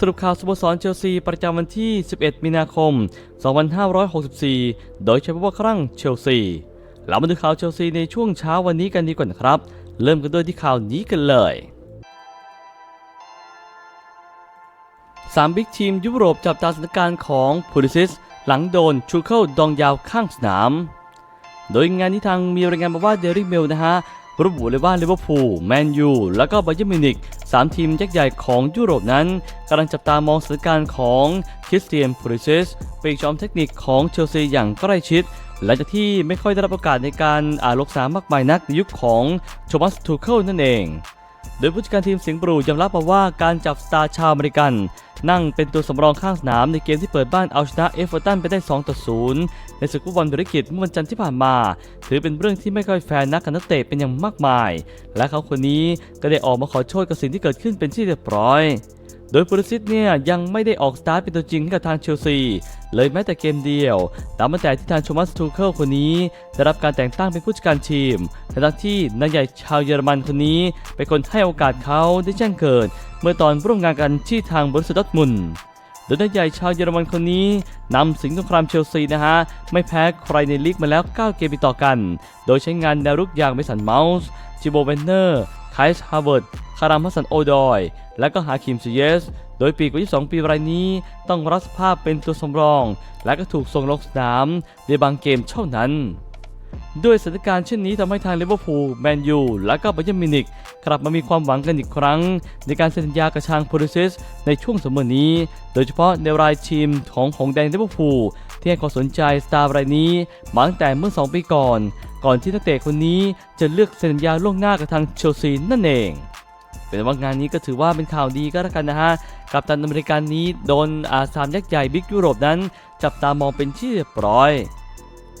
สรุปข่าวสโมสรเชลซีประจำวันที่ 11 มีนาคม 2564 โดยใช้พว่าครั้งเชลซี เรามาดูข่าวเชลซีในช่วงเช้าวันนี้กันดีกว่านะครับ เริ่มกันด้วยที่ข่าวนี้กันเลยสามบิ๊กทีมยุโรปจับตาสถานการณ์ของพูลิซิส หลังโดนชูเคิลดองยาวข้างสนาม โดยงานนี้ทางมีรายงานมาว่าเดริกเมลนะฮะ ระบุเลยว่าลิเวอร์พูลแมนยูและก็บาเยอร์มิวนิกสามทีมยักษ์ใหญ่ของยุโรปนั้นกำลังจับตามองสถานการณ์ของคริสเตียนพูลิซิสปีกจอมเทคนิคของเชลซีอย่างใกล้ชิดหลังจากที่ไม่ค่อยได้รับโอกาสในการอ่าลกสามมากมายนักในยุคของโชมัสทูเคิลนั่นเอง โดยผู้จัดการทีมสิงห์บรูยอมรับมาว่าการจับสตาร์ชาวอเมริกัน นั่งเป็นตัวสำรองข้างสนามในเกมที่เปิดบ้านเอาชนะเอฟเวอร์ตันไปได้ 2 ต่อ 0 ในศึกฟุตบอลบริกิตเมื่อวันจันทร์ที่ผ่านมา ถือเป็นเรื่องที่ไม่ค่อยแฟร์นักกับนักเตะเป็นอย่างมากมาย และเขาคนนี้ก็ได้ออกมาขอโทษกับสิ่งที่เกิดขึ้นเป็นที่เรียบร้อย โดยปูริซิตเนี่ยยังไม่ได้ออกสตาร์ทเป็นตัวจริงให้กับทางเชลซี เลยแม้แต่เกมเดียว ตามมาแต่ที่ทางโทมัสทูเคิลคนนี้ ได้รับการแต่งตั้งเป็นผู้จัดการทีมทั้งที่นายใหญ่ชาวเยอรมันคนนี้ เป็นคนให้โอกาสเขาได้แจ้งเกิด เมื่อตอนร่วมงานกันที่ทางบริษัทดอทมุนโดยนายใหญ่ชาวเยอรมันคนนี้นำสิงห์สงครามเชลซีนะฮะ ไม่แพ้ใครในลีกมาแล้ว 9 เกมติดต่อกัน โดยใช้งานแนวรุกอย่างเมสันเมาส์จิโบเวนเนอร์ ไคส์ฮาร์เวิร์ด คารามฮัสซันโอดอย และก็ฮาคิมซูเยส โดยปีกว่า22 ปีรายนี้ต้องรับสภาพเป็นตัวสำรอง และก็ถูกส่งลงสนามในบางเกมเท่านั้น ด้วยสถานการณ์เช่นนี้ทำให้ทางลิเวอร์พูลแมนยู และก็บาเยิร์นมิวนิกกลับมามีความหวังกันอีกครั้ง ในการเซ็นสัญญากับทางโพลิซิสในช่วงสมอนี้ โดยเฉพาะในรายทีมของหงแดงลิเวอร์พูลที่ให้ความสนใจสตาร์รายนี้มาตั้งแต่เมื่อ 2 ปีก่อน ก่อนที่นักเตะคนนี้จะเลือกเซ็นสัญญาล่วงหน้ากับทางเชลซีนั่นเอง เป็นว่างานนี้ก็ถือว่าเป็นข่าวดีก็แล้วกันนะฮะกับตันอเมริกันนี้โดนอาสามยักษ์ใหญ่บิ๊กยุโรปนั้น จับตามองเป็นที่เรียบร้อย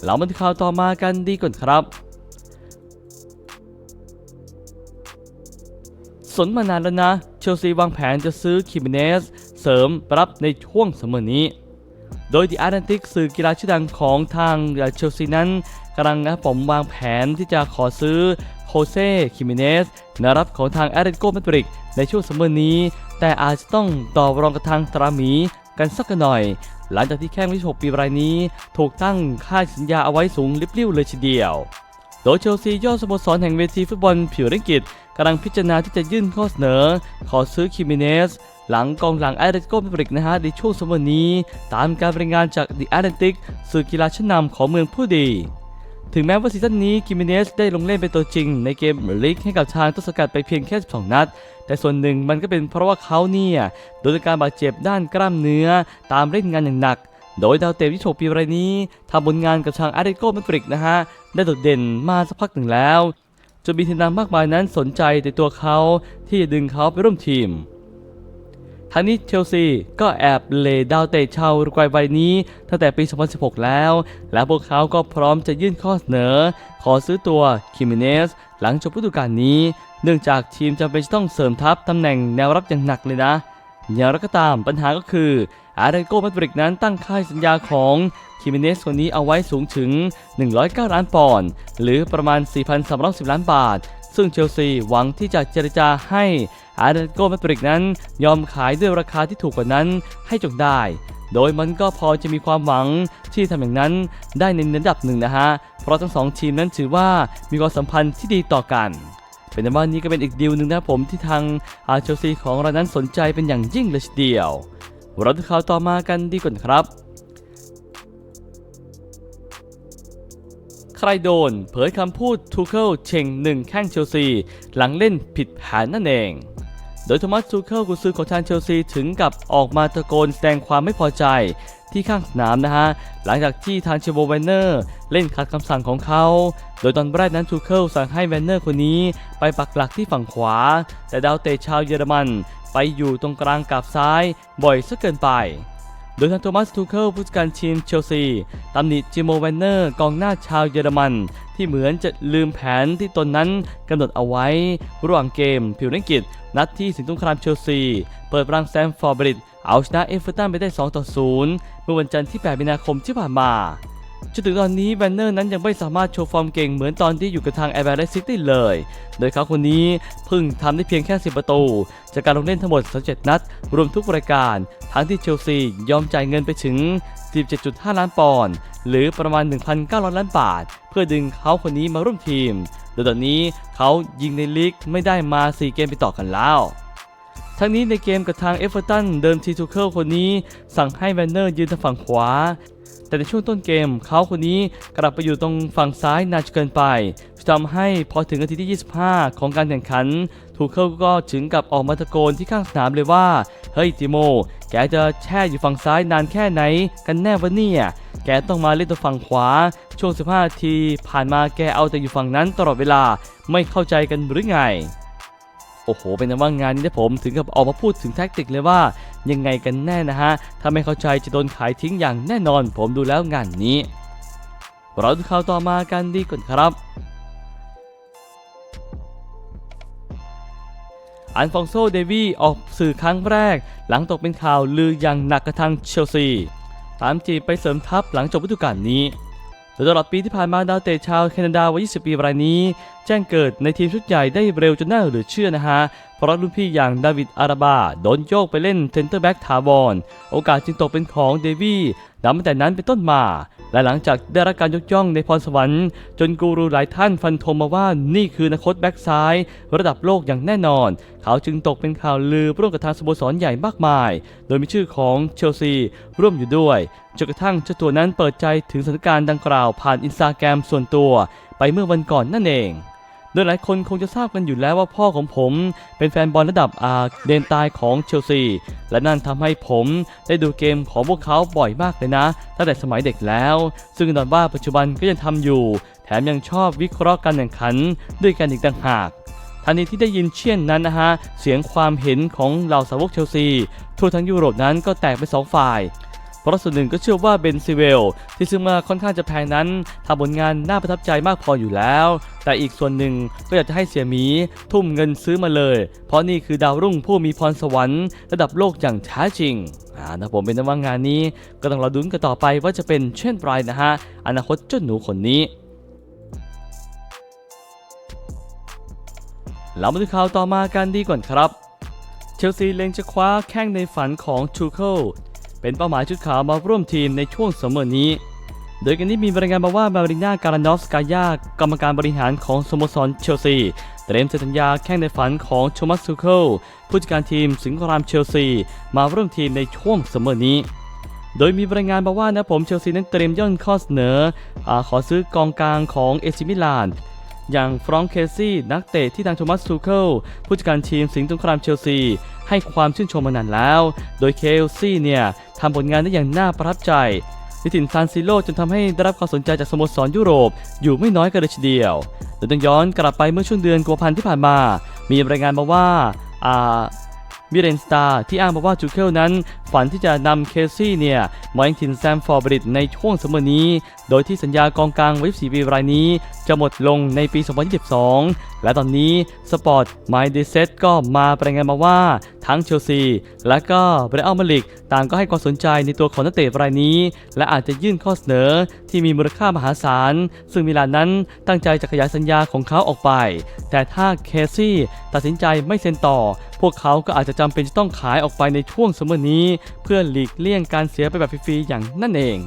เรามาดูข่าวต่อมากันดีก่อนครับ สนมานานแล้วนะ เชลซีวางแผนจะซื้อคิมิเนส เสริมรับในช่วงสมอนี้ โดยดีอาร์แลนติกสื่อกีฬาชื่อดังของทางเชลซีนั้นกำลังนะผมวางแผนที่จะขอซื้อโคเซ่คิมิเนสนารับของทางแอตเลติโกมาดริดในช่วงสมอนี้ แต่อาจจะต้องต่อรองกับทางตรามีกันสักหน่อย หลังจากที่แข้งวิช6ปีรายนี้ ถูกตั้งค่าสัญญาเอาไว้สูงลิบลิ่วเลยทีเดียว โดยเชลซียอดสโมสรแห่งเวทีฟุตบอลผิวอังกฤษกำลังพิจารณาที่จะยื่นข้อเสนอ ขอซื้อคิมิเนส หลังกองหลังแอตเลติโกมาดริกนะฮะในช่วงสมวันนี้ ตามการรายงานจากดิแอตแลนติกสื่อกีฬาชั้นนำของเมืองผู้ดี ถึงแม้ว่าซีซั่นนี้คิมิเนสได้ลงเล่นเป็นตัวจริง ในเกมลีกให้กับทางต้นสังกัดไปเพียงแค่ 12 นัด แต่ส่วนหนึ่งมันก็เป็นเพราะว่าเขาเนี่ยโดนการบาดเจ็บด้านกล้ามเนื้อตามเล่นงานอย่างหนัก โดยดาวเตะที่โฉบปีรายนี้ทำผลงานกับทางอาร์เดโกมาดริดนะฮะได้โดดเด่นมาสักพักหนึ่งแล้วจนมีทีมดังมากมายนั้นสนใจในตัวเขาที่จะดึงเขาไปร่วมทีม ทั้งนี้เชลซีก็แอบเลดาวเตะชาวอุรุกวัยวัยนี้ตั้งแต่ปี 2016 แล้ว และพวกเขาก็พร้อมจะยื่นข้อเสนอ ขอซื้อตัวคิมิเนสหลังจบฤดูกาลนี้ เนื่องจากทีมจำเป็นจะต้องเสริมทัพตำแหน่งแนวรับอย่างหนักเลยนะ อย่างไรก็ตามปัญหาก็คือ อาร์เรโกมาดริดนั้นตั้งค่าสัญญาของคิมิเนสคนนี้เอาไว้สูงถึง 109 ล้านปอนด์หรือประมาณ 4,310 ล้านบาท ซึ่งเชลซีหวังที่จะเจรจาให้ อาร์เรโกแมาดริดนั้นยอมขายด้วยราคาที่ถูกกว่านั้นให้จงได้ โดยมันก็พอจะมีความหวังที่ทำอย่างนั้นได้ในระดับหนึ่งนะฮะ เพราะทั้งสองทีมนั้นถือว่ามีความสัมพันธ์ที่ดีต่อกันเป็นแต่ว่านี้ก็เป็นอีกดีลหนึ่งนะครับผมที่ทางอาเชลซีของเรานั้นสนใจเป็นอย่างยิ่งเลยทีเดียว เราดูข่าวต่อมากันดีกว่านะครับ ใครโดนเผยคำพูดทูเคิลเชงหนึ่งแข้งเชลซี หลังเล่นผิดแผนนั่นเอง โดยโทมัสทูเคิลกุซือของทางเชลซีถึงกับออกมาตะโกนแสดงความไม่พอใจที่ข้างสนามนะฮะ หลังจากที่ทางเชโบแวนเนอร์เล่นขัดคำสั่งของเขา โดยตอนแรกนั้นทูเคิลสั่งให้แวนเนอร์คนนี้ไปปักหลักที่ฝั่งขวา แต่ดาวเตะชาวเยอรมัน ไปอยู่ตรงกลางกับซ้ายบ่อยซะเกินไป โดยทางโทมัสทูเคิลผู้จัดการทีมเชลซีตำหนิจิโมแวนเนอร์กองหน้าชาวเยอรมัน ที่เหมือนจะลืมแผนที่ตนนั้นกำหนดเอาไว้ ระหว่างเกมผิวนังกิจ นัดที่สิงห์สงครามเชลซี เปิดรังแซมฟอร์บริดเอาชนะเอฟเวอร์ตันไปได้ 2 ต่อ 0 เมื่อวันจันทร์ที่ 8 มีนาคมที่ผ่านมา จนถึงตอนนี้แวนเนอร์นั้นยังไม่สามารถโชว์ฟอร์มเก่งเหมือนตอนที่อยู่กับทางแอร์แบร์ซิตี้เลย โดยเขาคนนี้เพิ่งทำได้เพียงแค่ 10 ประตู จากการลงเล่นทั้งหมด 37 นัด รวมทุกรายการ ทั้งที่เชลซียอมจ่ายเงินไปถึง 17.5 ล้านปอนด์หรือประมาณ 1,900 ล้านบาท เพื่อดึงเขาคนนี้มาร่วมทีม โดยตอนนี้เขายิงในลีกไม่ได้มา 4 เกมไปต่อกันแล้วทั้งนี้ในเกมกับทางเอฟเวอร์ตันเดิมทีทูเคิลคนนี้สั่งให้แวนเนอร์ยืนทางฝั่งขวา แต่ในช่วงต้นเกมเขาคนนี้กลับไปอยู่ตรงฝั่งซ้ายนานเกินไปทำให้พอถึงนาทีที่ 25 ของการแข่งขัน ทูเคิลก็ถึงกับออกมาตะโกนที่ข้างสนามเลยว่า เฮ้ยติโม แกจะแช่อยู่ฝั่งซ้ายนานแค่ไหนกันแน่วะเนี่ย แกต้องมาเล่นตัวฝั่งขวา ช่วง 15นาทีผ่านมาแกเอาแต่อยู่ฝั่งนั้นตลอดเวลาไม่เข้าใจกันหรือไง โอ้โห เป็นว่างานนี้ผมถึงกับออกมาพูดถึงแท็กติกเลยว่า ยังไงกันแน่นะฮะ ถ้าไม่เข้าใจจะโดนขายทิ้งอย่างแน่นอน ผมดูแล้วงานนี้เราดูข่าวต่อมากันดีก่อนครับอันฟองโซ เดวีออกสื่อครั้งแรก หลังตกเป็นข่าวลืออย่างหนักกระทั่งเชลซี ตามจีบไปเสริมทัพหลังจบฤดูกาลนี้ โดยตลอดปีที่ผ่านมาดาวเตะชาวแคนาดาวัย 20 ปีรายนี้ แจ้งเกิดในทีมชุดใหญ่ได้เร็วจนน่าเหลือเชื่อนะฮะเพราะรุ่นพี่อย่างดาวิดอาราบาโดนโยกไปเล่นเทนเตอร์แบ็กถาวรโอกาสจึงตกเป็นของเดวี่นับตั้งแต่นั้นเป็นต้นมา และหลังจากได้รับการยกย่องในพรสวรรค์ จนกูรูหลายท่านฟันธงมาว่านี่คืออนาคตแบ็กซ้าย ระดับโลกอย่างแน่นอน เขาจึงตกเป็นข่าวลือร่วมกับทางสโมสรใหญ่มากมาย โดยมีชื่อของเชลซีร่วมอยู่ด้วยจนกระทั่งเจ้าตัวนั้นเปิดใจถึงสถานการณ์ดังกล่าวผ่านอินสตาแกรมส่วนตัว ไปเมื่อวันก่อนนั่นเอง โดยหลายคนคงจะทราบกันอยู่แล้วว่าพ่อของผม เป็นแฟนบอลระดับอาเดนตายของเชลซี และนั่นทำให้ผมได้ดูเกมของพวกเขาบ่อยมากเลยนะ ตั้งแต่สมัยเด็กแล้ว ซึ่งตอนว่าปัจจุบันก็ยังทำอยู่ แถมยังชอบวิเคราะห์การแข่งขันด้วยกันอีกต่างหากทันทีที่ได้ยินเช่นนั้นนะฮะ เสียงความเห็นของเหล่าสาวกเชลซี ทั่วทั้งยุโรปนั้นก็แตกเป็นสองฝ่าย เพราะส่วนหนึ่งก็เชื่อว่าเบนซิเวลที่ซื้อมาค่อนข้างจะแพงนั้นทำผลงานน่าประทับใจมากพออยู่แล้ว แต่อีกส่วนหนึ่งก็อยากจะให้เสียหมีทุ่มเงินซื้อมาเลย เพราะนี่คือดาวรุ่งผู้มีพรสวรรค์ระดับโลกอย่างแท้จริงอ่านะผมเป็นว่างานนี้ ก็ต้องรอดุนกันต่อไปว่าจะเป็นเช่นไรนะฮะอนาคตเจ้าหนูคนนี้เรามาดูข่าวต่อมากันดีก่อนครับ เชลซีเล็งจะคว้าแข้งในฝันของทูเคิล เป็นเป้าหมายชุดขาวมาร่วมทีมในช่วงสมเมอนี้ โดยกันนี้มีรายงานมาว่ามาริน่าการานอฟสกายากรรมการบริหารของสโมสรเชลซีเตรียมเซ็นสัญญาแข้งในฝันของโทมัสทูเคิลผู้จัดการทีมสิงห์รามเชลซีมาร่วมทีมในช่วงสมเมอนี้โดยมีรายงานมาว่านะผมเชลซีนั้นเตรียมย่นข้อเสนออขอซื้อกองกลางของเอซิมิลาน อย่างฟรองก์เคซี่นักเตะที่ทางโทมัสทูเคิลผู้จัดการทีมสิงห์สงครามเชลซี ให้ความชื่นชมมานานแล้ว โดยเคลซี่เนี่ยทำผลงานได้อย่างน่าประทับใจในถิ่นซานซิโลจนทำให้ได้รับความสนใจจากสโมสรยุโรป อยู่ไม่น้อยกันเลยทีเดียวโดยต้องย้อนกลับไปเมื่อช่วงเดือนกุมภาพันธ์ที่ผ่านมา มีรายงานมาว่าอ่า มิเรนสตาร์ที่อ้างมาว่าจูเคิลนั้น ฝันที่จะนำเคซี่เนี่ยมายังถิ่นแซมฟอร์บริดในช่วงสมมอนี้ โดยที่สัญญากองกลางไว้4ปีรายนี้ จะหมดลงในปี 2022 และตอนนี้สปอร์ตไมเดเซตก็มารายงานมาว่าทั้งเชลซี และก็เบรอัลมาลิก ต่างก็ให้ความสนใจในตัวของนักเตะรายนี้ และอาจจะยื่นข้อเสนอที่มีมูลค่ามหาศาล ซึ่งมิลานนั้นตั้งใจจะขยายสัญญาของเขาออกไป แต่ถ้าเคซี่ตัดสินใจไม่เซ็นต่อพวกเขาก็อาจจะจำเป็นจะต้องขายออกไปในช่วงสมมอนี้ เพื่อหลีกเลี่ยงการเสียไปแบบฟรีๆอย่างนั่นเอง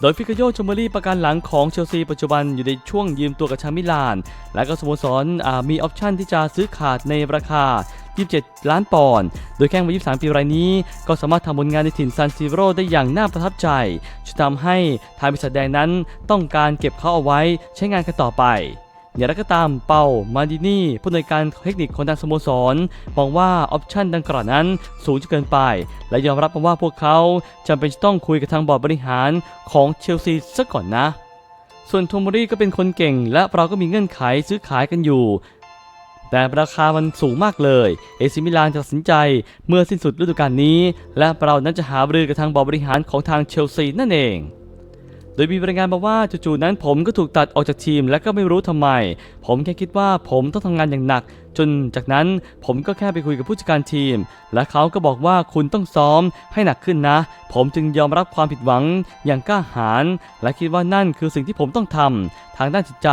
โดยฟิกาโยชมอรี่ประกันหลังของเชลซีปัจจุบันอยู่ในช่วงยืมตัวกับชามิลาน และก็สโมสรมีออปชั่นที่จะซื้อขาดในราคา 27 ล้านปอนด์ โดยแข้งวัย23 ปีรายนี้ ก็สามารถทำผลงานในถิ่นซานซิโร่ได้อย่างน่าประทับใจจนทำให้ทางบริษัทแดงนั้นต้องการเก็บเขาเอาไว้ใช้งานกันต่อไป อย่างไรก็ตามเปามาดินี่ผู้อำนวยการเทคนิคของทางสโมสรมองว่าออปชันดังกล่าวนั้นสูงจนเกินไป และยอมรับมาว่าพวกเขาจำเป็นต้องคุยกับทางบอร์ดบริหารของเชลซีซะก่อนนะ ส่วนโทโมรี่ก็เป็นคนเก่ง และเราก็มีเงื่อนไขซื้อขายกันอยู่แต่ราคามันสูงมากเลย เอซิมิลานจะตัดสินใจเมื่อสิ้นสุดฤดูกาลนี้ และเรานั้นจะหารือกับทางบอร์ดบริหารของทางเชลซีนั่นเอง โดยมีรายงานมาว่าจู่ๆนั้นผมก็ถูกตัดออกจากทีมและก็ไม่รู้ทำไม ผมแค่คิดว่าผมต้องทำงานอย่างหนัก จนจากนั้นผมก็แค่ไปคุยกับผู้จัดการทีม และเขาก็บอกว่าคุณต้องซ้อมให้หนักขึ้นนะ ผมจึงยอมรับความผิดหวังอย่างกล้าหาญและคิดว่านั่นคือสิ่งที่ผมต้องทำทางด้านจิตใจ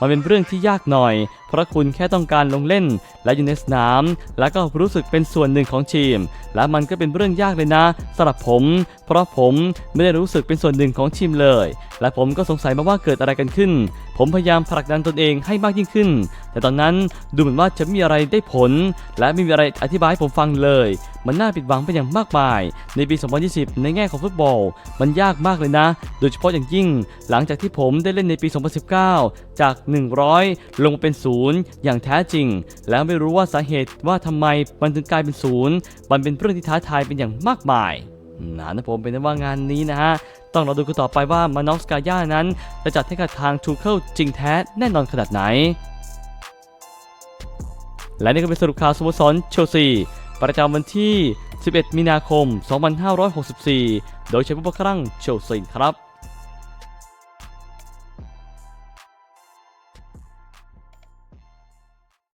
มันเป็นเรื่องที่ยากหน่อย เพราะคุณแค่ต้องการลงเล่น และอยู่ในสนาม แล้วก็รู้สึกเป็นส่วนหนึ่งของทีม และมันก็เป็นเรื่องยากเลยนะสำหรับผม เพราะผมไม่ได้รู้สึกเป็นส่วนหนึ่งของทีมเลย และผมก็สงสัยมาว่าเกิดอะไรกันขึ้น ผมพยายามผลักดันตนเองให้มากยิ่งขึ้น แต่ตอนนั้นดูเหมือนว่าจะมีอะไรได้ผล และไม่มีอะไรอธิบายให้ผมฟังเลย มันน่าผิดหวังเป็นอย่างมากมาย ในปี 2020 ในแง่ของฟุตบอล มันยากมากเลยนะ โดยเฉพาะอย่างยิ่ง หลังจากที่ผมได้เล่นในปี 2019 จาก 100 ลงมาเป็นศูนย์อย่างแท้จริง แล้วไม่รู้ว่าสาเหตุว่าทำไมมันถึงกลายเป็นศูนย์มันเป็นเรื่องที่ท้าทายเป็นอย่างมากมายนะนะผมเป็นว่างานนี้นะฮะ ต้องรอดูกันต่อไปว่ามานอฟสกาย่านั้น จะจัดให้กับทางทูเคิลจริงแท้แน่นอนขนาดไหน และนี่ก็เป็นสรุปข่าวสโมสรเชลซี ประจำวันที่ 11 มีนาคม 2564 โดยใช้ผู้ประครั่งเชลซีครับ